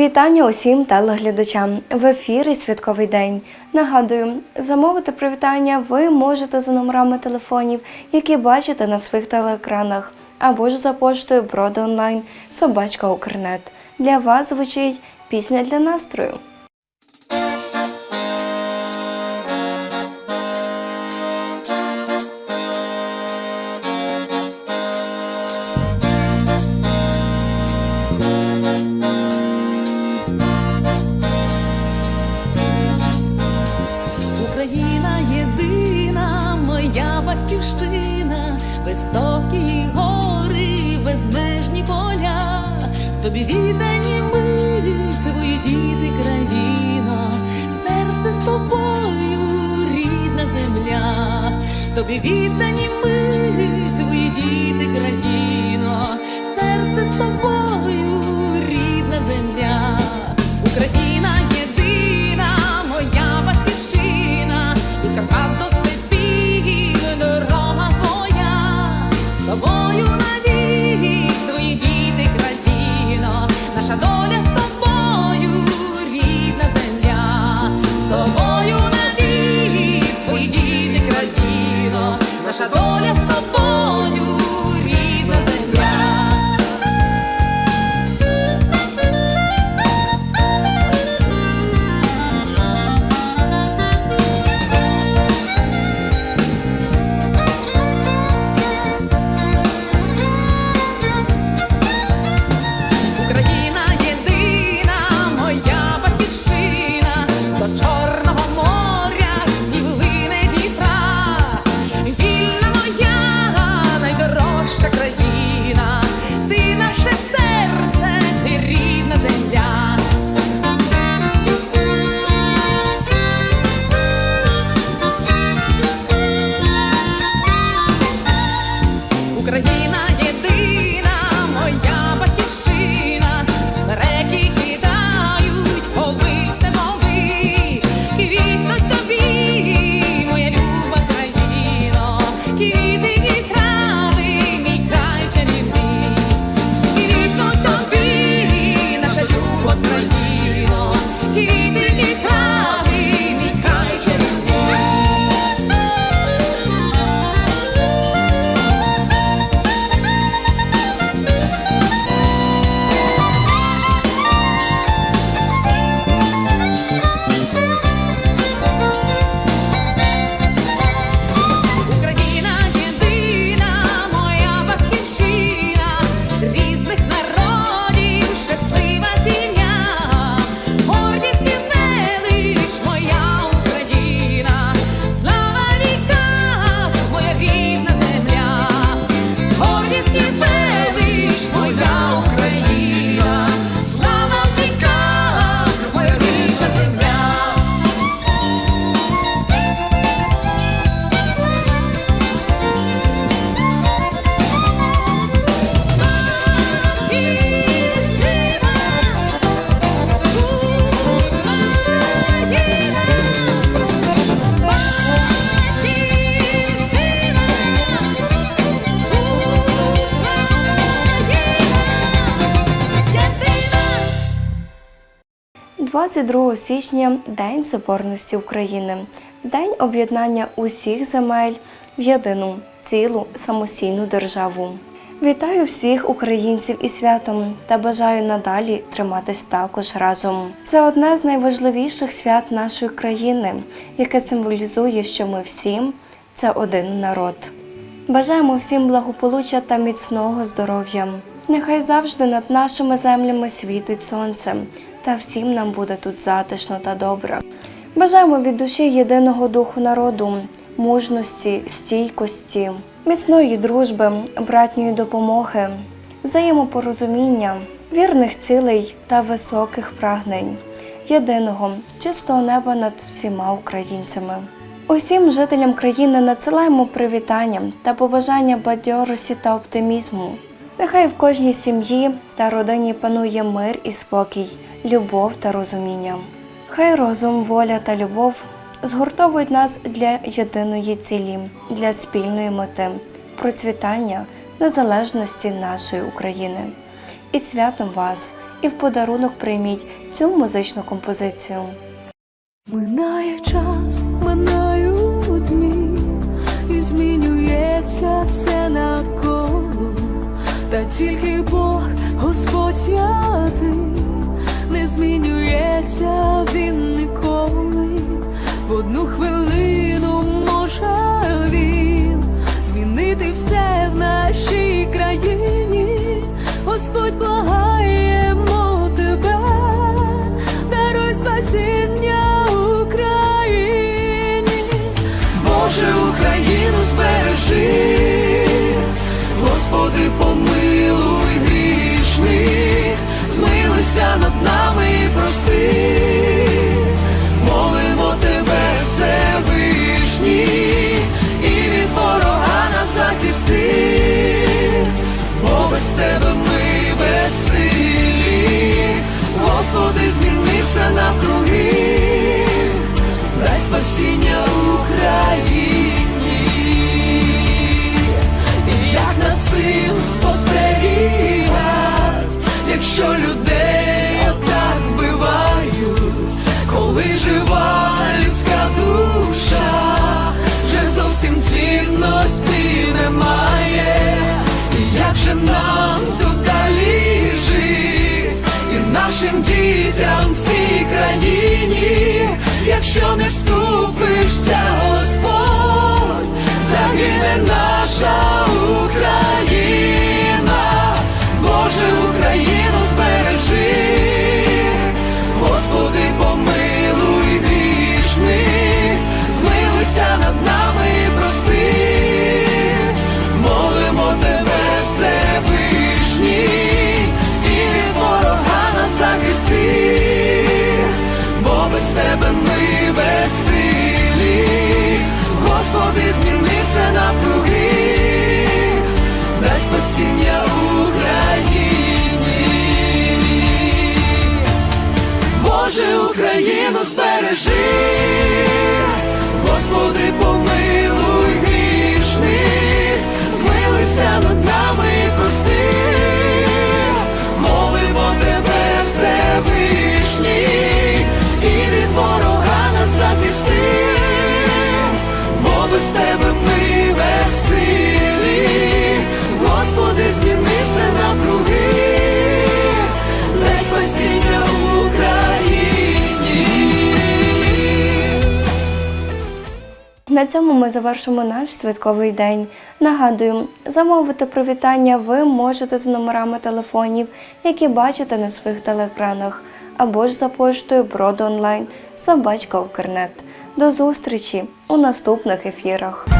Вітання усім телеглядачам. В ефірі святковий день. Нагадую, замовити привітання ви можете за номерами телефонів, які бачите на своїх телеекранах, або ж за поштою Броди онлайн Собачка Укрнет. Для вас звучить пісня для настрою. Тобі віддані ми, твої діти, країно, серце з тобою, рідна земля, тобі віддані ми, твої діти, країно, серце з тобою, 22 січня День Соборності України, День об'єднання усіх земель в єдину цілу самостійну державу. Вітаю всіх українців із святом та бажаю надалі триматись також разом. Це одне з найважливіших свят нашої країни, яке символізує, що ми всі це один народ. Бажаємо всім благополуччя та міцного здоров'я. Нехай завжди над нашими землями світить сонце, та всім нам буде тут затишно та добре. Бажаємо від душі єдиного духу народу, мужності, стійкості, міцної дружби, братньої допомоги, взаємопорозуміння, вірних цілей та високих прагнень, єдиного чистого неба над всіма українцями. Усім жителям країни надсилаємо привітання та побажання бадьорості та оптимізму. Нехай в кожній сім'ї та родині панує мир і спокій, любов та розуміння. Хай розум, воля та любов згуртовують нас для єдиної цілі, для спільної мети, процвітання незалежності нашої України. І святом вас, і в подарунок прийміть цю музичну композицію. Минає час, минають дні, і змінюється все навколо, та тільки Бог, Господь святий, не змінюється він ніколи. В одну хвилину може він змінити все в нашій країні. Господь благаємо тебе, даруй спасіння Україні. Боже, Україну збережи, Господи, змилуйся над нами і прости, молимо тебе, Всевишній, і від ворога нас захисти, бо без тебе дітям в цій країні, якщо не вступишся, На цьому ми завершимо наш святковий день. Нагадую, замовити привітання ви можете з номерами телефонів, які бачите на своїх телеекранах, або ж за поштою брод онлайн собачка Укрнет. До зустрічі у наступних ефірах.